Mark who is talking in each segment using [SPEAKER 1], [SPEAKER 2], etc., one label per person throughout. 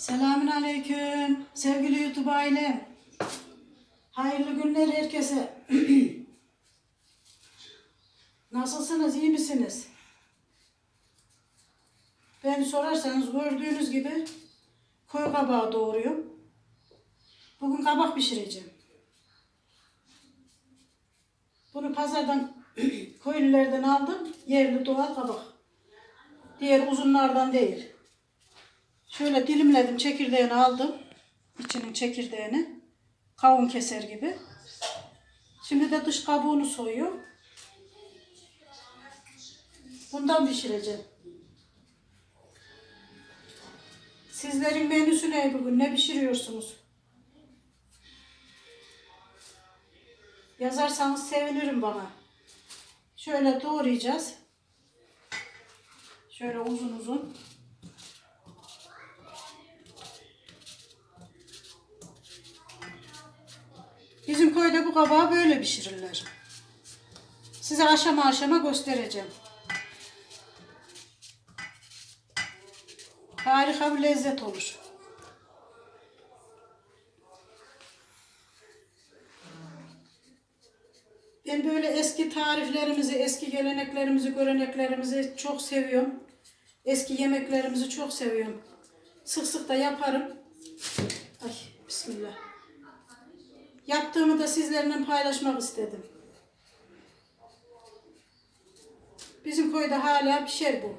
[SPEAKER 1] Selamün aleyküm. Sevgili YouTube ailem. Hayırlı günler herkese. Nasılsınız? iyi misiniz? Beni sorarsanız gördüğünüz gibi koyu kabağı doğruyorum. Bugün kabak pişireceğim. Bunu pazardan köylülerden aldım. Yerli doğal kabak. Diğer uzunlardan değil. Şöyle dilimledim, çekirdeğini aldım. İçinin çekirdeğini. Kavun keser gibi. Şimdi de dış kabuğunu soyuyorum. Bundan pişireceğim. Sizlerin menüsü ne bugün? Ne pişiriyorsunuz? Yazarsanız sevinirim bana. Şöyle doğrayacağız. Şöyle uzun uzun. Bizim köyde bu kabağı böyle pişirirler. Size aşama aşama göstereceğim. Harika bir lezzet olur. Ben böyle eski tariflerimizi, eski geleneklerimizi, göreneklerimizi çok seviyorum. Eski yemeklerimizi çok seviyorum. Sık sık da yaparım. Ay bismillah. Yaptığımı da sizlerle paylaşmak istedim. Bizim köyde hala pişer bu.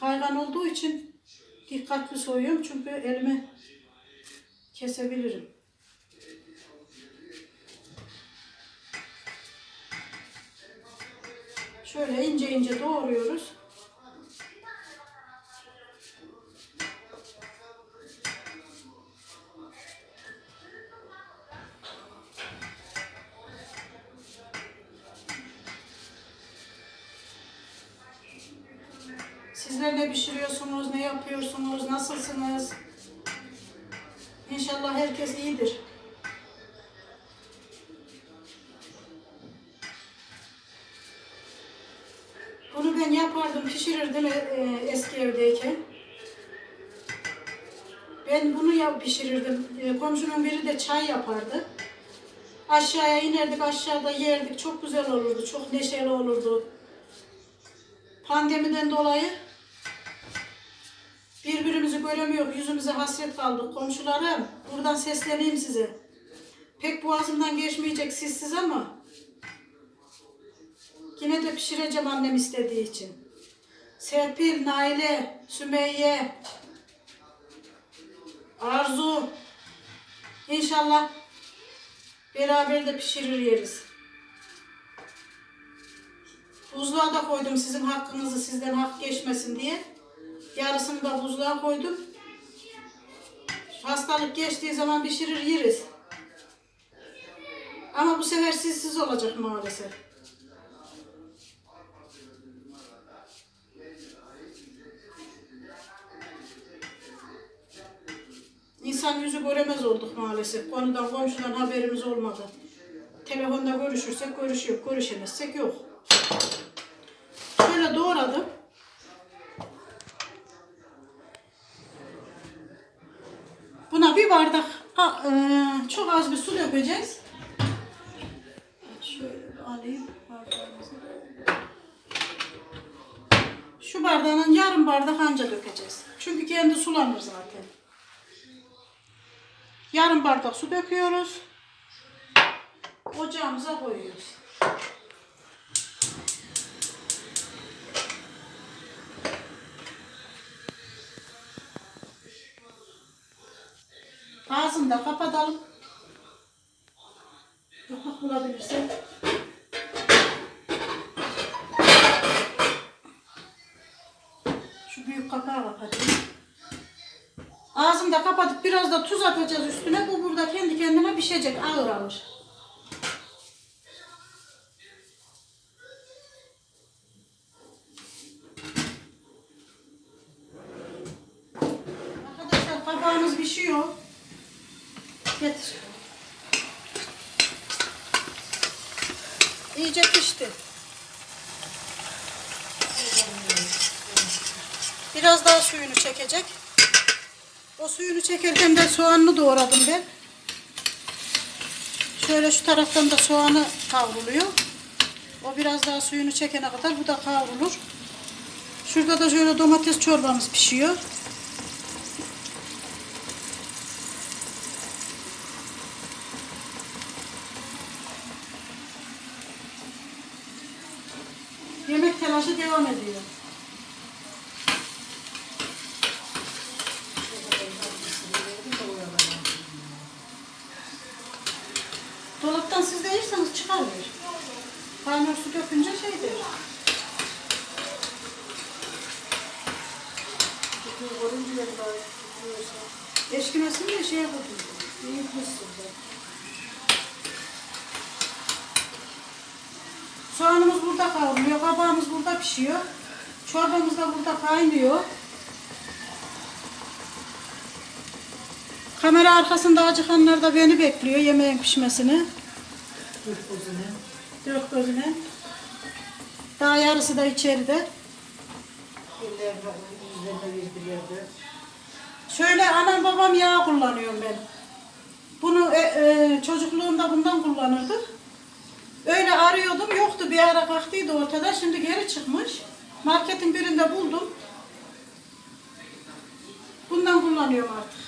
[SPEAKER 1] Kaygan olduğu için dikkatli soyuyorum çünkü elimi kesebilirim. Şöyle ince ince doğruyoruz. Sizler ne pişiriyorsunuz, ne yapıyorsunuz, nasılsınız? İnşallah herkes iyidir. Bunu ben yapardım, pişirirdim e, eski evdeyken. Ben bunu yap pişirirdim. E, komşunun biri de çay yapardı. Aşağıya inerdik, aşağıda yerdik. Çok güzel olurdu, çok neşeli olurdu. Pandemiden dolayı birbirimizi göremiyor, yüzümüze hasret kaldık. Komşularım, buradan sesleneyim size. Pek boğazımdan geçmeyecek sizsiz ama yine de pişireceğim annem istediği için. Serpil, Naile, Sümeyye, Arzu, İnşallah beraber de pişirir yeriz. Buzluğa da koydum sizin hakkınızı sizden hak geçmesin diye. Yarısını da buzluğa koydum. Hastalık geçtiği zaman pişirir yeriz. Ama bu sefer sizsiz olacak maalesef. İnsan yüzü göremez olduk maalesef. Konudan komşudan haberimiz olmadı. Telefonda görüşürsek görüşüyor, görüşemezsek yok. Şöyle doğradım. Buna bir bardak, a- e, çok az bir su dökeceğiz. Şu bardağın yarım bardak anca dökeceğiz. Çünkü kendi sulanır zaten. Yarım bardak su döküyoruz. Ocağımıza koyuyoruz. Da kapatalım. Kapak bulabilirsek. Şu büyük kapağı kapatayım. Ağzını da kapatıp biraz da tuz atacağız üstüne. Bu burada kendi kendine pişecek ağır ağır. Arkadaşlar kabağımız pişiyor. Getir. İyice pişti. Biraz daha suyunu çekecek. O suyunu çekerken de soğanını doğradım ben. Şöyle şu taraftan da soğanı kavruluyor. O biraz daha suyunu çekene kadar bu da kavrulur. Şurada da şöyle domates çorbamız pişiyor. Siz de yerseniz çıkarır. Kaynar su dökünce şeydir. Eşkimesin de şeye koydum. Soğanımız burada kavruluyor, kabağımız burada pişiyor. Çorbamız da burada kaynıyor. Kamera arkasında acıkanlar da beni bekliyor yemeğin pişmesini. Dört gözüne. Daha yarısı da içeride. Şöyle anam babam yağ kullanıyorum ben. Bunu e, e, çocukluğumda bundan kullanırdık. Öyle arıyordum yoktu bir ara kalktıydı ortada şimdi geri çıkmış. Marketin birinde buldum. Bundan kullanıyorum artık.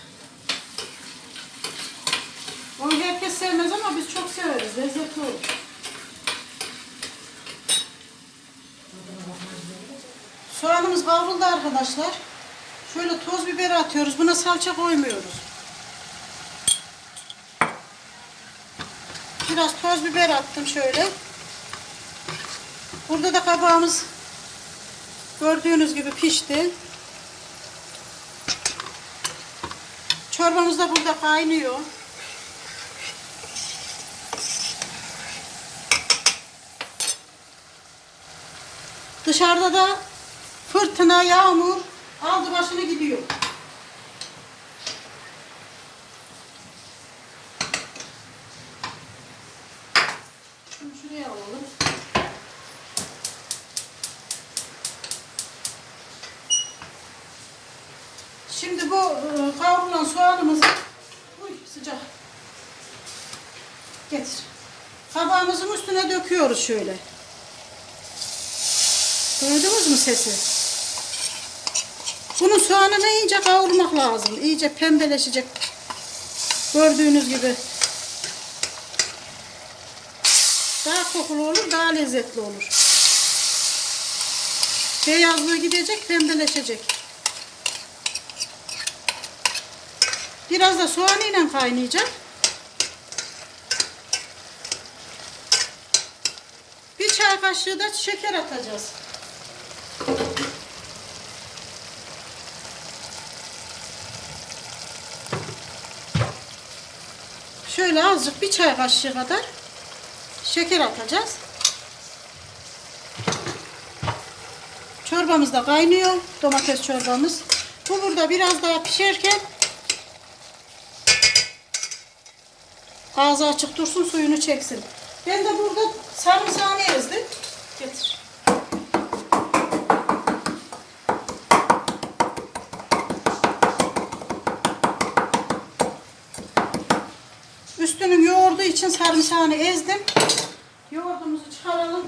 [SPEAKER 1] Onu herkes sevmez ama biz çok severiz. Lezzetli olur. Kavruldu arkadaşlar. Şöyle toz biber atıyoruz. Buna salça koymuyoruz. Biraz toz biber attım şöyle. Burada da kabağımız gördüğünüz gibi pişti. Çorbamız da burada kaynıyor. Dışarıda da fırtına, yağmur aldı başını gidiyor. Şunu şuraya alalım. Şimdi bu e, kavrulan soğanımızı Uy, sıcak. Getir. Kabağımızın üstüne döküyoruz şöyle. Duydunuz mu sesi? Bunun soğanını iyice kavurmak lazım. İyice pembeleşecek. Gördüğünüz gibi. Daha kokulu olur, daha lezzetli olur. Beyazlığı gidecek, pembeleşecek. Biraz da soğanıyla kaynayacak. Bir çay kaşığı da şeker atacağız. Şöyle azıcık bir çay kaşığı kadar şeker atacağız. Çorbamız da kaynıyor. Domates çorbamız. Bu burada biraz daha pişerken ağzı açık dursun suyunu çeksin. Ben de burada sarımsağını ezdim. Getir. Üstünün yoğurdu için sarımsağını ezdim. Yoğurdumuzu çıkaralım.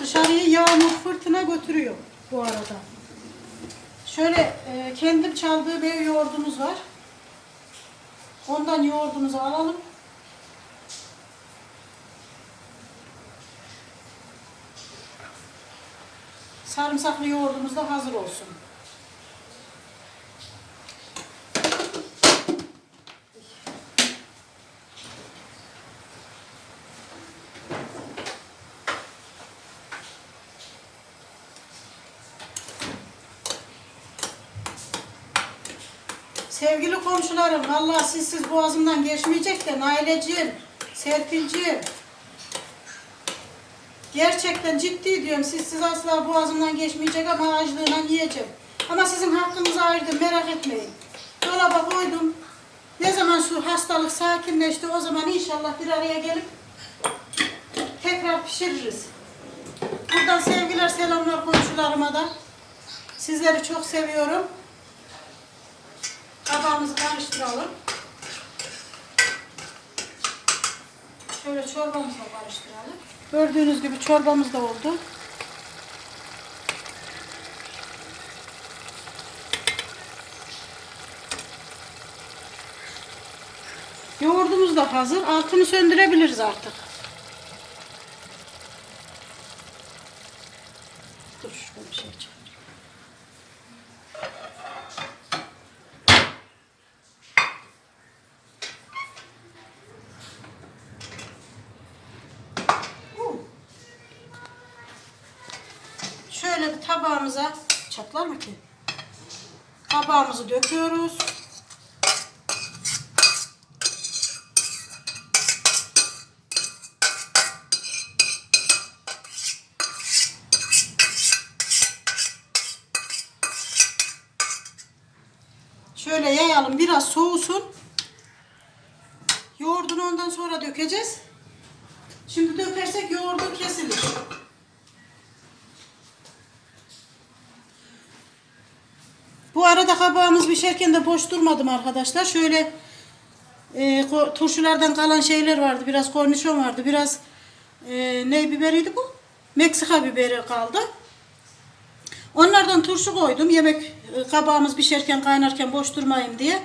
[SPEAKER 1] Dışarıyı yağmur fırtına götürüyor bu arada. Şöyle e, kendim çaldığı bir yoğurdumuz var. Ondan yoğurdumuzu alalım. Sarımsaklı yoğurdumuz da hazır olsun. Sevgili komşularım, vallahi sizsiz boğazımdan geçmeyecek de Naileciğim, Serpilciğim. Gerçekten ciddi diyorum, sizsiz asla boğazımdan geçmeyecek ama açlığından yiyeceğim. Ama sizin hakkınızı ayırdım merak etmeyin. Dolaba koydum. Ne zaman şu hastalık sakinleşti o zaman inşallah bir araya gelip tekrar pişiririz. Buradan sevgiler selamlar komşularıma da. Sizleri çok seviyorum. Kabağımızı karıştıralım. Şöyle çorbamızla karıştıralım. Gördüğünüz gibi çorbamız da oldu. Yoğurdumuz da hazır. Altını söndürebiliriz artık. Dur şöyle bir şey çıkar. Uh. Şöyle bir tabağımıza çatlar mı ki? Tabağımızı döküyoruz. Şöyle yayalım biraz soğusun. Yoğurdunu ondan sonra dökeceğiz. Şimdi dökersek yoğurdu kesilir. Bu arada kabağımız pişerken de boş durmadım arkadaşlar. Şöyle e, turşulardan kalan şeyler vardı. Biraz kornişon vardı. Biraz e, ne biberiydi bu? Meksika biberi kaldı. Onlardan turşu koydum. Yemek e, kabağımız pişerken kaynarken boş durmayayım diye.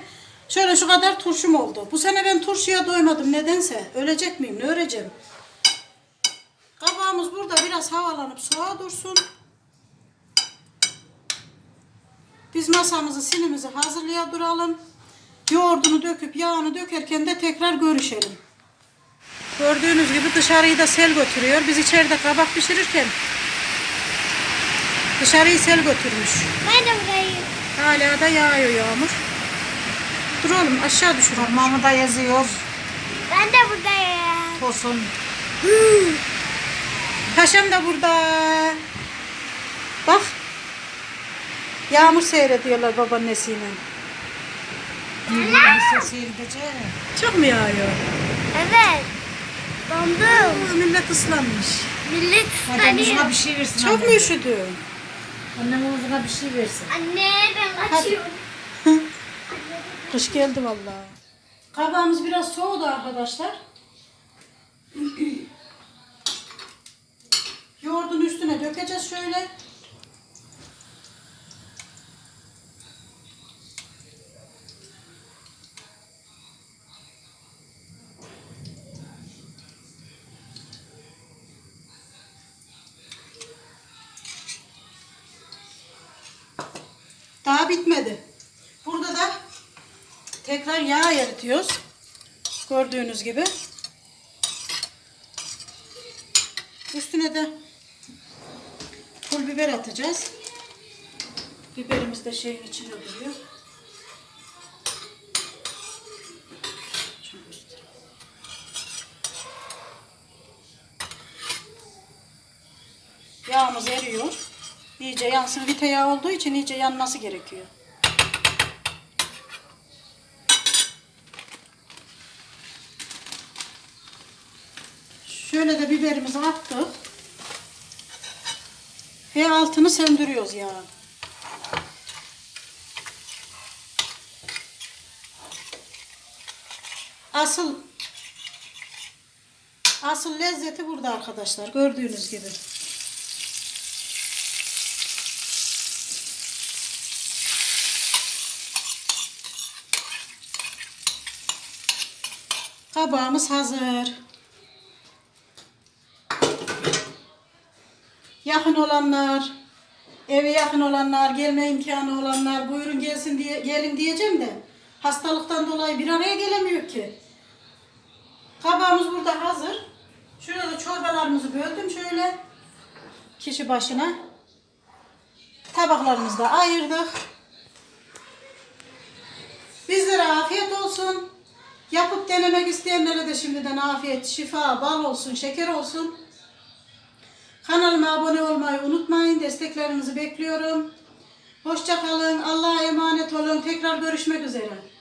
[SPEAKER 1] Şöyle şu kadar turşum oldu. Bu sene ben turşuya doymadım nedense. Ölecek miyim? Ne öleceğim? Kabağımız burada biraz havalanıp soğuğa dursun. Biz masamızı, sinimizi hazırlaya duralım. Yoğurdunu döküp yağını dökerken de tekrar görüşelim. Gördüğünüz gibi dışarıyı da sel götürüyor. Biz içeride kabak pişirirken dışarıyı sel götürmüş.
[SPEAKER 2] Ben de buradayım.
[SPEAKER 1] Hala da yağıyor yağmur. Dur oğlum aşağı düşür.
[SPEAKER 3] Parmağımı da yazıyor.
[SPEAKER 2] Ben de buradayım.
[SPEAKER 3] Tosun.
[SPEAKER 1] Paşam da burada. Bak. Yağmur seyrediyorlar babaannesiyle.
[SPEAKER 3] Sesi gidecek.
[SPEAKER 1] Çok mu yağıyor?
[SPEAKER 2] Evet. Dondum.
[SPEAKER 1] Aa, millet ıslanmış.
[SPEAKER 2] Millet
[SPEAKER 3] Hadi omuzuna
[SPEAKER 2] ıslanıyor.
[SPEAKER 3] bir şey versin.
[SPEAKER 1] Çok
[SPEAKER 3] anne.
[SPEAKER 1] mu üşüdün?
[SPEAKER 3] Annem omuzuna bir şey versin.
[SPEAKER 2] Anne ben kaçıyorum.
[SPEAKER 1] Kış geldi vallahi. Kabağımız biraz soğudu arkadaşlar. Yoğurdun üstüne dökeceğiz şöyle. Daha bitmedi. Burada da tekrar yağ eritiyoruz. Gördüğünüz gibi. Üstüne de pul biber atacağız. Biberimiz de şeyin içine duruyor. Yağımız eriyor. İyice yansın. Vite yağ olduğu için iyice yanması gerekiyor. Şöyle de biberimizi attık. Ve altını söndürüyoruz ya. Asıl asıl lezzeti burada arkadaşlar. Gördüğünüz gibi. Kabağımız hazır. Yakın olanlar, eve yakın olanlar, gelme imkanı olanlar buyurun gelsin diye gelin diyeceğim de hastalıktan dolayı bir araya gelemiyor ki. Kabağımız burada hazır. Şurada da çorbalarımızı böldüm şöyle. Kişi başına. Tabaklarımızı da ayırdık. Bizlere afiyet olsun. Yapıp denemek isteyenlere de şimdiden afiyet, şifa, bal olsun, şeker olsun. Kanalıma abone olmayı unutmayın. Desteklerinizi bekliyorum. Hoşça kalın. Allah'a emanet olun. Tekrar görüşmek üzere.